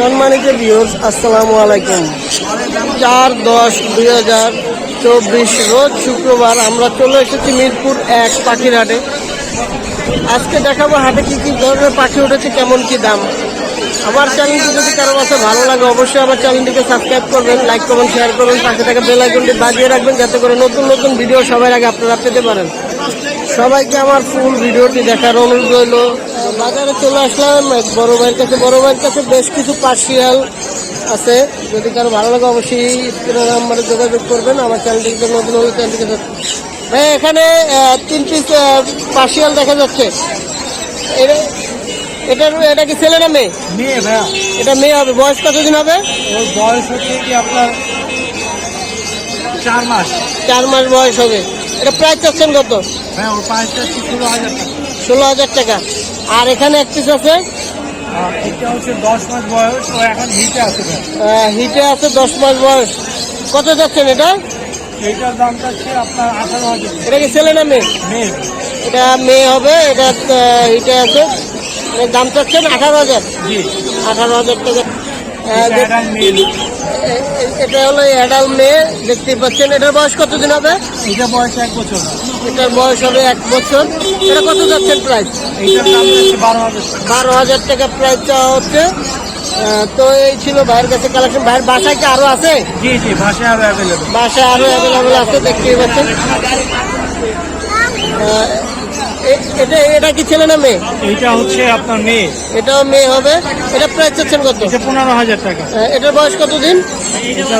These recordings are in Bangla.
সম্মানিত ভিউর্স আসসালামু আলাইকুম। চার দশ দুই হাজার চব্বিশ রোজ শুক্রবার আমরা চলে এসেছি মিরপুর এক পাখির হাটে। আজকে দেখাবো হাটে কি কি ধরনের পাখি উঠেছে, কেমন কি দাম। আমার চ্যানেলটি যদি কারও কাছে ভালো লাগে, অবশ্যই আমার চ্যানেলটিকে সাবস্ক্রাইব করবেন লাইক করবেন শেয়ার করবেন, পাশে থাকা বেল আইকনটি বাজিয়ে রাখবেন, যাতে করে নতুন নতুন ভিডিও সবার আগে আপনারা পেতে পারেন। সবাইকে আমার ফুল ভিডিওটি দেখার অনুরোধ রইল। বাজারে চলে আসলাম, এক বড় ভাইয়ের কাছে, বড় ভাইয়ের কাছে বেশ কিছু পার্সিয়াল আছে। যদি কারও ভালো লাগে, অবশ্যই নাম্বারে যোগাযোগ করবেন, আমার চ্যানেলটিকে নতুন নতুন। চ্যানেলটিকে ভাই, এখানে তিন পিস পার্সিয়াল দেখা যাচ্ছে। এটা এটার এটা কি ছেলে না মেয়ে? মেয়ে ভাইয়া। এটা মেয়ে হবে। বয়স কতদিন হবে? ওর বয়স হচ্ছে কি আপনার চার মাস। চার মাস বয়স হবে। এটা প্রায় চাচ্ছেন কত? হ্যাঁ ওর পাঁচটা ষোলো হাজার টাকা। ষোলো হাজার টাকা। আর এখানে এক পিস আছে? এটা হচ্ছে দশ মাস বয়স। ও এখন হিটে আছে হিটে আছে দশ মাস বয়স। কত যাচ্ছেন এটা? এইটার দাম যাচ্ছে আপনার আঠারো হাজার। এটা কি ছেলে না মেয়ে? মেয়ে। এটা মেয়ে হবে। এটা হিটে আছে। এর দাম চাচ্ছেন আঠারো হাজার। জি। আঠারো হাজার টাকা। এটা হলো অ্যাডাল মেয়ে দেখতেই পাচ্ছেন। এটার বয়স কতদিন হবে? এটা বয়স এক বছর। এটার বয়স হবে এক বছর। এটা কত যাচ্ছেন প্রাইস বারো হাজার টাকা। প্রাইস চাওয়া হচ্ছে। তো এই ছিল ভাইয়ের কাছে কালেকশন ভাইয়ের বাসায় কি আরও আছে? জি জি ভাষায় আরও অ্যাভেলেবল বাসায় আরও অ্যাভেলেবেল আছে দেখতেই পাচ্ছেন। এটা এটা কি ছেলে না মেয়ে? এইটা হচ্ছে আপনার মেয়ে। এটাও মেয়ে হবে। এটা প্রাইস চাচ্ছেন কত? এটা পনেরো হাজার টাকা। এটার বয়স কতদিন? এটা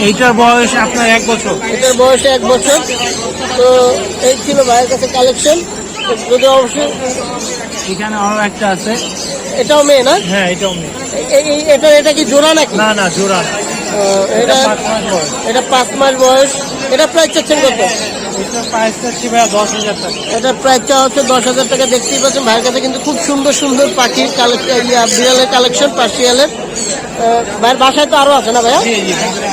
এইটার বয়স আপনার এক বছর। এটার বয়স এক বছর। তো এই ছিল ভাইয়ের কাছে কালেকশন যদি অবশ্যই এখানে আরও একটা আছে। এটাও মেয়ে না? হ্যাঁ এটাও মেয়ে। এই- এটা এটা কি জোড়া নাকি? না না জোড়া এটা এটা পাঁচ মাস বয়স। এটা পাঁচ মাস বয়স। এটা প্রাইস চাচ্ছেন কত? এটা প্রাইস চা হচ্ছে দশ হাজার টাকা। দেখতেই পাচ্ছেন ভাইয়ের কাছে কিন্তু খুব সুন্দর সুন্দর পাখির বিড়ালের কালেকশন পার্সিয়ালের। ভাইয়ের বাসায় তো আরও আছে না ভাইয়া?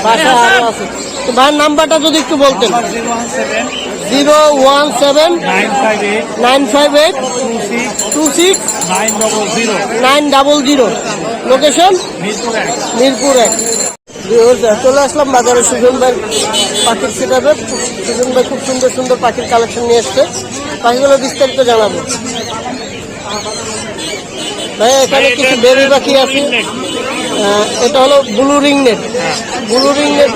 বাসায় আরও আছে। তো ভাইয়ের নাম্বারটা যদি একটু বলতেন। Zero one seven nine five eight two six nine double zero. Location Mirpur এক। চলে আসলাম বাজারে। সুজন ভাই পাখির সেটাবে। সুজন ভাই খুব সুন্দর সুন্দর পাখির কালেকশন নিয়ে এসছে। পাখিগুলো বিস্তারিত জানাব। ভাই এখানে কিছু বেবি পাখি আছে। এটা হলো blue ring neck blue ring neck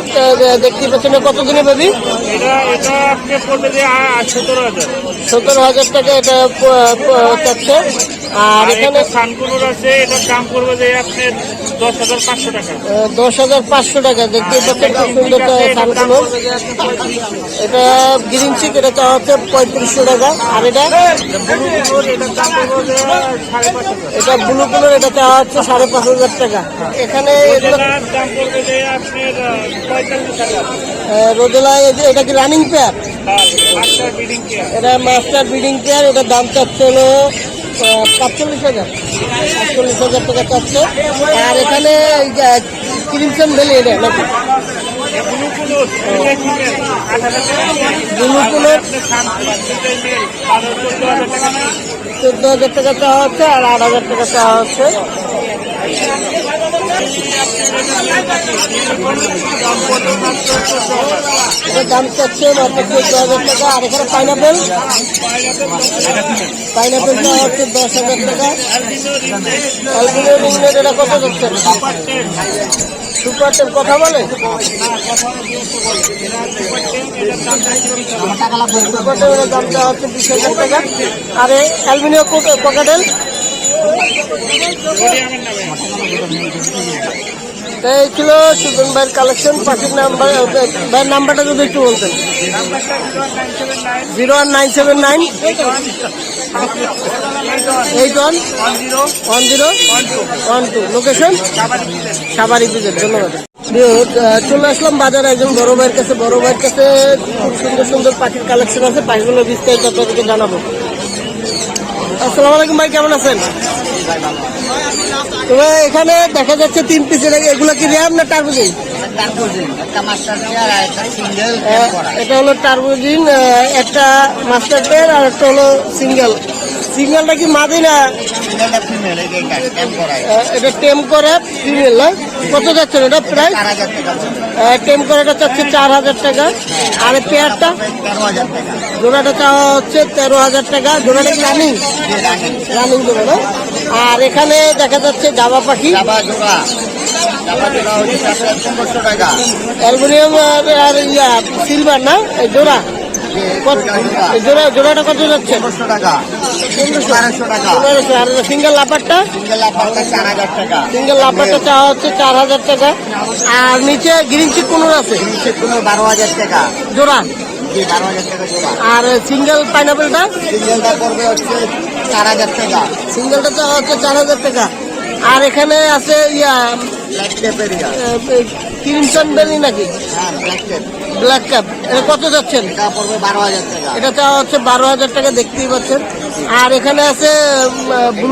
দেখতে পাচ্ছেন কত দিনে বেবি সতেরো হাজার। টাকা এটা চাচ্ছে। আর এখানে সানকুলোর আছে এটার দাম পড়বে যে আপনার দশ হাজার পাঁচশো টাকা। দেখতে পাচ্ছেন খুব সুন্দর সানকুলো এটা গ্রিন চিক এটা চাওয়া হচ্ছে পঁয়ত্রিশশো টাকা। আর এটা? এটা ব্লু কালার এটা চাওয়া হচ্ছে সাড়ে পাঁচ হাজার টাকা। এখানে রোদেলা এই এটা কি রানিং পেয়ার? বিডিং কেয়ার এটা মাস্টার ব্রিডিং পেয়ার এটার দাম চাচ্ছে হলো আহ, পাঁচচল্লিশ হাজার। সাতচল্লিশ হাজার টাকা চাচ্ছে। আর এখানে ক্রিমসন ভ্যালি এটা নাকি? চোদ্দ হাজার টাকা চাওয়া হচ্ছে আর আট হাজার টাকা চাওয়া হচ্ছে। এটার দাম চাচ্ছে মাত্র চোদ্দ হাজার টাকা, আর এখানে পাইনাপেল পাইনাপেল চাওয়া হচ্ছে দশ হাজার টাকা। অ্যালবিনো রিংনেট এটা কত যাচ্ছে? সুপার কথা বলে? সুপার টেপের দাম হচ্ছে বিশ হাজার টাকা। আর অ্যালবিনিও পকেটেল এই ছিল সুজন ভাইয়ের কালেকশন পাখির নাম্বার ভাইয়ের নাম্বারটা যদি একটু বলতেন। Zero one nine seven nine. Eight one one zero one two. Location সাবারি বিজের ধন্যবাদ। চলে আসলাম বাজারে একজন বড় ভাইয়ের কাছে। বড় ভাইয়ের কাছে খুব সুন্দর সুন্দর পাখির কালেকশন আছে। পাখিগুলো বিস্তারিত আপনাদেরকে জানাব। আসসালামু আলাইকুম ভাই কেমন আছেন? তো এখানে দেখা যাচ্ছে তিন পিস এগুলো কি র্যাম না টার্বোজিন? এটা হলো টার্বোজিন একটা মাস্টার পেয়ার আর একটা হলো সিঙ্গেল সিঙ্গেলটা কি মাদি না? এটা টেম করে ফিমেল না? কত যাচ্ছেন এটা প্রাইস টাকা। টেম করাটা চাচ্ছে চার হাজার টাকা। আর পেয়ারটা জোড়াটা চাওয়া হচ্ছে তেরো হাজার টাকা। জোড়াটা কি রানিং রানিং জোড়া না? আর এখানে দেখা যাচ্ছে জাবা পাখি। অ্যালুমিনিয়াম আর ইয়া সিলভার না? জোড়া। জোড়া জোড়াটা কত যাচ্ছে? পনেরোশো টাকা। বারোশো টাকা। পনেরোশো। আর সিঙ্গেল লাপারটা? সিঙ্গেল আপনার চার হাজার টাকা। সিঙ্গেল লাপারটা চাওয়া হচ্ছে চার হাজার টাকা। আর নিচে গ্রিন চিক কোনো আছে জোড়া? বারো হাজার টাকা জোড়া। আর সিঙ্গেল পাইনাপেলটা সিঙ্গেলটা হচ্ছে চার হাজার টাকা। সিঙ্গেলটা চাওয়া হচ্ছে চার হাজার টাকা। আর এখানে আছে ইয়া ক্রিমসন বেলি নাকি? হ্যাঁ ব্ল্যাক টেপ ব্ল্যাক কাপ এটা কত যাচ্ছেন? বারো হাজার টাকা। এটা চাওয়া হচ্ছে বারো হাজার টাকা দেখতেই পাচ্ছেন। আর এখানে আছে ব্লু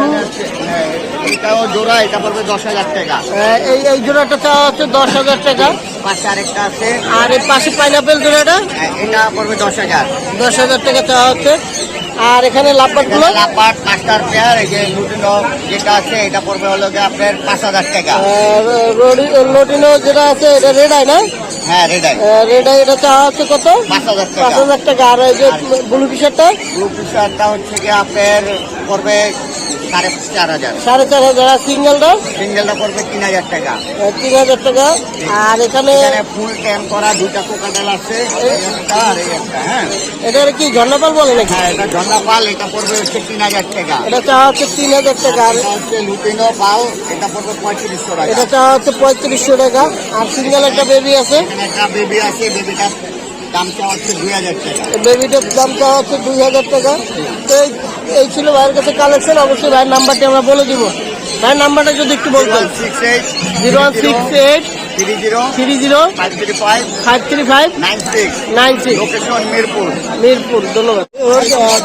হ্যাঁ, এটাও জোড়া এটা পড়বে দশ হাজার টাকা। এই এই জোড়াটা চাওয়া হচ্ছে দশ হাজার টাকা। পাশে আরেকটা আছে। আর এই পাশে পাইনাপেল জোড়াটা? হ্যাঁ, এটা পড়বে দশ হাজার। দশ হাজার টাকা চাওয়া হচ্ছে। আর এখানে লাভবাটগুলো লাপাট মাস্টার পেয়ার এই যে লুটিনো যেটা আছে এটা পড়বে হলো আপনার পাঁচ হাজার টাকা। লোটিনো যেটা আছে এটা রেড আই না? হ্যাঁ রেড আই এটা চাওয়া হচ্ছে কত? পাঁচ হাজার পাঁচ টাকা। আর এই যে ব্লু টিশার্টটা ব্লু টিশার্টটা হচ্ছে গিয়ে আপনার পড়বে সাড়ে চার হাজার। সাড়ে চার হাজার। আর সিঙ্গেলটা? সিঙ্গেলটা পড়বে তিন হাজার টাকা। তিন হাজার টাকা। আর এখানে ফুল ট্যাম করা দুইটা কোকাটেল আছে আর একটা হ্যাঁ। এটা কি ঝর্ণাপাল বলে নাকি? হ্যাঁ এটা ঝর্ণা পাল এটা পড়বে হচ্ছে তিন হাজার টাকা। এটা চাওয়া হচ্ছে তিন হাজার টাকা। আর হচ্ছে লুটিনো পাল এটা পড়বে পঁয়ত্রিশশো টাকা। এটা চাওয়া হচ্ছে পঁয়ত্রিশশো টাকা। আর সিঙ্গেল একটা বেবি আছে। একটা বেবি আছে দামটা হচ্ছে দুই হাজার টাকা। বেবিটার দাম চাওয়া হচ্ছে দুই হাজার টাকা। তো এই এই ছিল ভাইয়ের কাছে কালেকশন অবশ্যই ভাইয়ের নাম্বারটি আমরা বলে দিব। ভাইয়ের নাম্বারটা যদি একটু বলতেন। Six eight zero six eight three zero three zero five three five five three five nine six nine six location Mirpur. Mirpur ধন্যবাদ।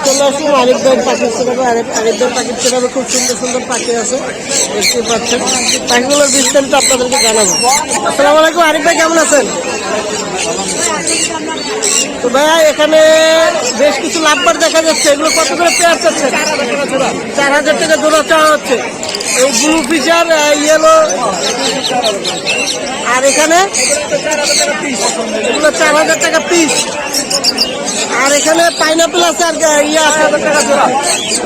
চলে পাখির সেটাবে আরিফ আরিফ পাখির সেটাবে খুব সুন্দর সুন্দর পাখি আছে দেখতে পাচ্ছেন। পাখিগুলোর বিস্তারিত আপনাদেরকে জানাব। আসসালামু আলাইকুম আরিফ ভাই কেমন আছেন? তো ভাইয়া এখানে বেশ কিছু লাভবার দেখা যাচ্ছে এগুলো কত করে পেয়ার চাচ্ছে চার হাজার টাকা জোড়া চাওয়া হচ্ছে। এই ব্লু ফিচার ইয়েলো আর এখানে চার হাজার টাকা পিস আর এখানে পাইনাপেল আছে আর ইয়ে আছে।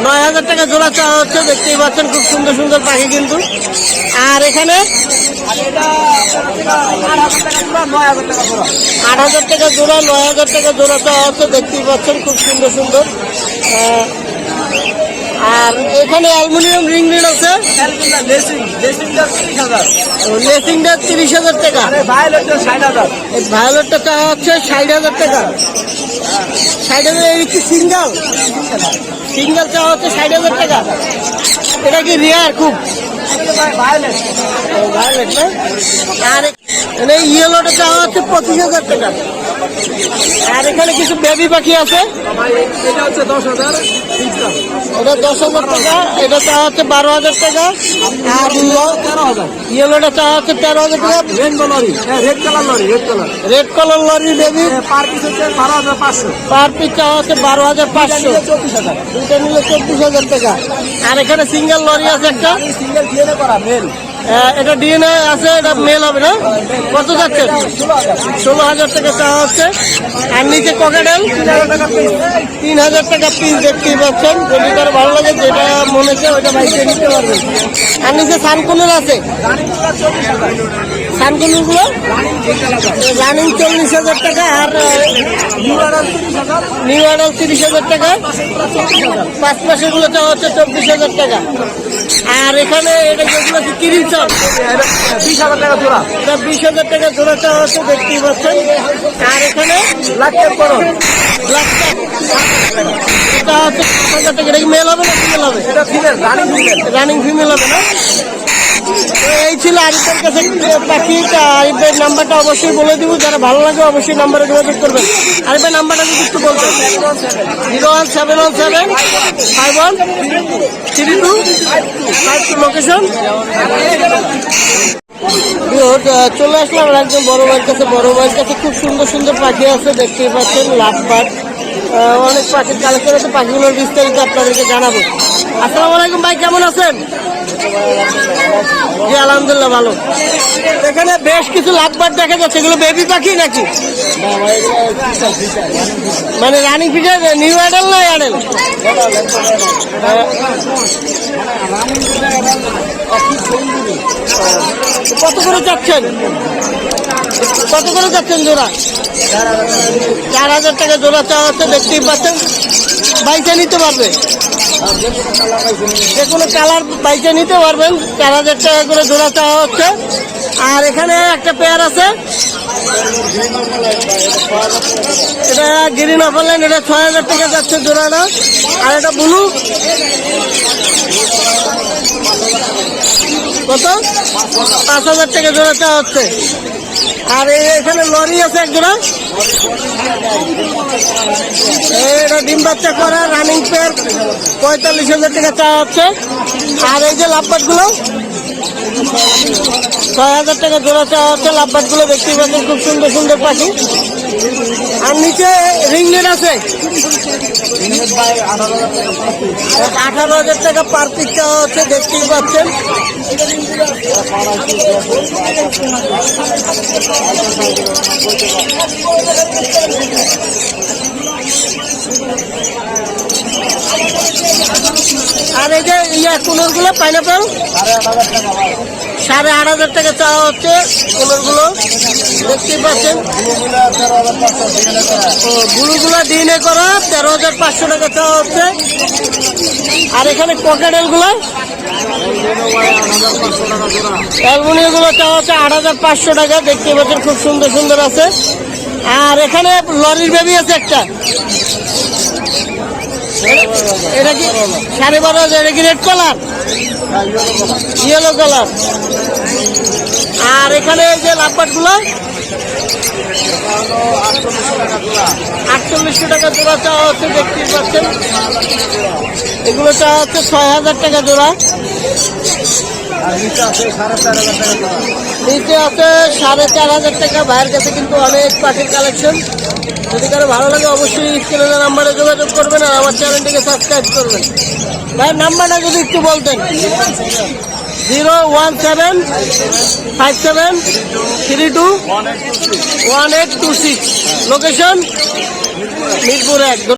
নয় হাজার টাকা জোড়া চাওয়া হচ্ছে, দেখতেই পাচ্ছেন খুব সুন্দর সুন্দর পাখি কিন্তু। আর এখানে আট হাজার টাকা জোড়া, নয় হাজার টাকা জোড়া চাওয়া হচ্ছে, দেখতেই পাচ্ছেন খুব সুন্দর সুন্দর। আর এখানে অ্যালুমিনিয়াম রিং রিং আছে। লেসিংটা তিরিশ হাজার টাকা। ভায়োলেটটা চাওয়া হচ্ছে ষাট হাজার টাকা। ষাট হাজার কি সিঙ্গেল। সিঙ্গেল চাওয়া হচ্ছে ষাট হাজার টাকা। এটা কি রিয়ার খুব? ভায়োলেট না? আর ইয়েলোটা চাওয়া হচ্ছে পঁচিশ হাজার টাকা। আর এখানে কিছু বেবি পাখি আছে। এটা দশ হাজার। টাকা এটা চাওয়া হচ্ছে বারো হাজার টাকা। আর ইয়েলোটা চাওয়া হচ্ছে তেরো হাজার টাকা। Red colour lory red colour red colour lory baby per piece চাওয়া হচ্ছে বারো হাজার পাঁচশো। দুইটা নিলে চব্বিশ হাজার। টাকা। আর এখানে সিঙ্গেল লরি আছে একটা। সিঙ্গেল আহ, এটা ডিএনএ আছে, এটা মেল হবে না? কত যাচ্ছে? ষোলো হাজার টাকা চাওয়া হচ্ছে। আর নিচে ককাডেল তিন হাজার টাকা পিস দেখতেই পাচ্ছেন। যদি তার ভালো লাগে, যেটা মনে হচ্ছে, ওইটা বাইকে নিতে পারবেন। আর নিচে সানকুনের আছে। সানকুনেরগুলো রানিং চল্লিশ হাজার টাকা আর নিউ অর্ডার তিরিশ হাজার টাকা। পাঁচ মাসেরগুলো চাওয়া হচ্ছে চব্বিশ হাজার টাকা। আর এখানে এটা যেগুলো কি কিরিম চাপ বিশ হাজার টাকা জোড়া এটা বিশ হাজার টাকা জোড়া চাওয়া হচ্ছে দেখতেই পাচ্ছেন। আর এখানে করো ব্ল্যাক এটা হচ্ছে পাঁচ হাজার টাকা। এটা কি মেল হবে না ফিমেল হবে? এটা female running female running female হবে না? এই ছিল আরিফের কাছে পাখি। আরিফের নাম্বারটা অবশ্যই বলে দিব। যারা ভালো লাগে অবশ্যই নাম্বারে যোগাযোগ করবেন। আরিফের নাম্বারটা যদি একটু বলতেন। Zero one seven one seven five one three two five two location. চলে আসলাম একজন বড় ভাইয়ের কাছে। বড় ভাইয়ের কাছে খুব সুন্দর সুন্দর পাখি আছে দেখতেই পাচ্ছেন লাভবাট আহ, অনেক পাখির কালেকশন আছে। পাখিগুলোর বিস্তারিত আপনাদেরকে জানাব। আসসালামু আলাইকুম ভাই কেমন আছেন? জি, আলহামদুলিল্লাহ, ভালো। এখানে বেশ কিছু লাভবার দেখা যাচ্ছে, এগুলো বেবি পাখি নাকি? মানে রানিং ফিচার নিউ অ্যাডেল না অ্যাডেল কত করে চাচ্ছেন কত করে যাচ্ছেন জোড়া? চার হাজার টাকা জোড়া চাওয়া হচ্ছে দেখতেই পাচ্ছেন। বাইকে নিতে পারবে? যে কোনো কালার বাইকে নিতে পারবেন, চার হাজার টাকা করে জোড়া চাওয়া হচ্ছে। আর এখানে একটা পেয়ার আছে। এটা গ্রিন অফার লাইন এটা ছয় হাজার টাকা যাচ্ছে জোড়াটা। আর এটা ব্লু কত? পাঁচ হাজার টাকা জোড়া চাওয়া হচ্ছে। আর এখানে লরি আছে একজন জোড়া এটা ডিম বাচ্চা করা রানিং পেয়ার পঁয়তাল্লিশ হাজার টাকা চাওয়া হচ্ছে আর এই যে লাভবাটগুলো ছয় হাজার টাকা জোড়া চাওয়া হচ্ছে লাভবাটগুলো দেখতে পাচ্ছেন, খুব সুন্দর সুন্দর পাখি। আর নিচে রিংলেট আছে। আঠারো হাজার টাকা পার পিস চাওয়া হচ্ছে, দেখতেই পাচ্ছেন। আর এই যে ইয়া কুলোরগুলো পাইনাপেল সাড়ে আট হাজার টাকা চাওয়া হচ্ছে কুলোরগুলো দেখতেই পাচ্ছেন। গুলোগুলো ডিএনএ করা, তেরো হাজার পাঁচশো টাকা চাওয়া হচ্ছে। আর এখানে পকেটেলগুলো অ্যালমোনিয়ামগুলো চাওয়া হচ্ছে আট হাজার পাঁচশো টাকা। দেখতে পাচ্ছেন, খুব সুন্দর সুন্দর আছে। আর এখানে লরির বেবি আছে একটা। এটা কি সাড়ে বারো হাজার কি রেড কালার ইয়েলো কালার আর এখানে যে লাভবাটগুলো আটচল্লিশশো টাকা জোড়া চাওয়া হচ্ছে দেখতে পাচ্ছেন। এগুলো চাওয়া হচ্ছে ছয় হাজার টাকা জোড়া। নিচে আছে সাড়ে চার হাজার টাকা ভাইয়ের কাছে কিন্তু অনেক পাখির কালেকশন যদি কারও ভালো লাগে অবশ্যই স্ক্রিনের নাম্বারে যোগাযোগ করবেন আর আমার চ্যানেলটিকে সাবস্ক্রাইব করবেন। ভাইয়ের নাম্বারটা যদি একটু বলতেন। Zero one seven five seven three two one eight two six. Location Mirpur এক।